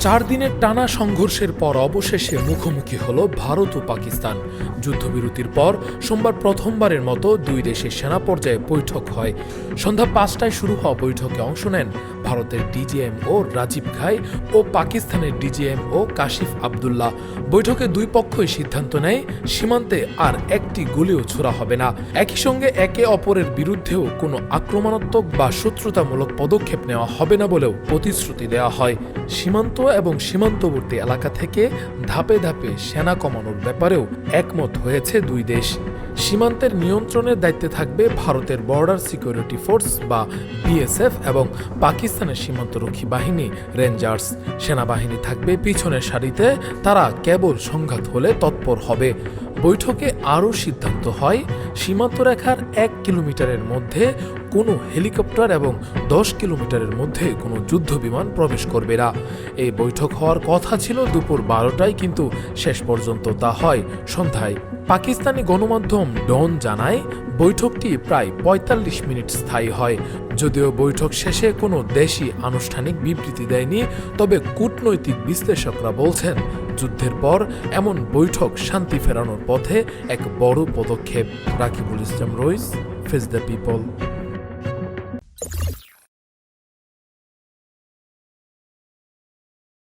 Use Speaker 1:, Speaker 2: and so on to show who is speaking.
Speaker 1: চার দিনের টানা সংঘর্ষের পর অবশেষে মুখোমুখি হল ভারত ও পাকিস্তান। যুদ্ধবিরতির পর সোমবার প্রথমবারের মতো দুই দেশের সেনা পর্যায়ে বৈঠক হয়। সন্ধ্যা পাঁচটায় শুরু হওয়া বৈঠকে অংশ নেন ভারতের ডিজিএম ও রাজীব ঘাই ও পাকিস্তানের ডিজিএম ও কাশিফ আবদুল্লাহ। বৈঠকে দুই পক্ষই সিদ্ধান্ত নেয়, সীমান্তে আর একটি গুলিও ছোড়া হবে না। একই সঙ্গে একে অপরের বিরুদ্ধেও কোনো আক্রমণাত্মক বা শত্রুতামূলক পদক্ষেপ নেওয়া হবে না বলেও প্রতিশ্রুতি দেওয়া হয়। সীমান্ত এবং সীমান্তবর্তী এলাকা থেকে ধাপে ধাপে সেনা কমানোর ব্যাপারেও একমত হয়েছে দুই দেশ। সীমান্তের নিয়ন্ত্রণের দায়িত্বে থাকবে ভারতের বর্ডার সিকিউরিটি ফোর্স বা বিএসএফ এবং পাকিস্তানের সীমান্তরক্ষী বাহিনী রেঞ্জার্স সেনাবাহিনী থাকবে পিছনের সারিতে, তারা কেবল সংঘাত হলে তৎপর হবে। বৈঠকে আরও সিদ্ধান্ত হয় সীমান্ত রেখার এক কিলোমিটারের মধ্যে কোনো হেলিকপ্টার এবং দশ কিলোমিটারের মধ্যে কোনো যুদ্ধ বিমান প্রবেশ করবে না। এই বৈঠক হওয়ার কথা ছিল দুপুর বারোটায়, কিন্তু শেষ পর্যন্ত তা হয় সন্ধ্যায়। পাকিস্তানি গণমাধ্যম ডন জানায়, বৈঠকটি প্রায় ৪৫ মিনিট স্থায়ী হয়। যদিও বৈঠক শেষে কোনো দেশই আনুষ্ঠানিক বিবৃতি দেয়নি, তবে কূটনৈতিক বিশ্লেষকরা বলছেন, যুদ্ধের পর এমন বৈঠক শান্তি ফেরানোর পথে এক বড় পদক্ষেপ। Rakibul Islam Rais face the people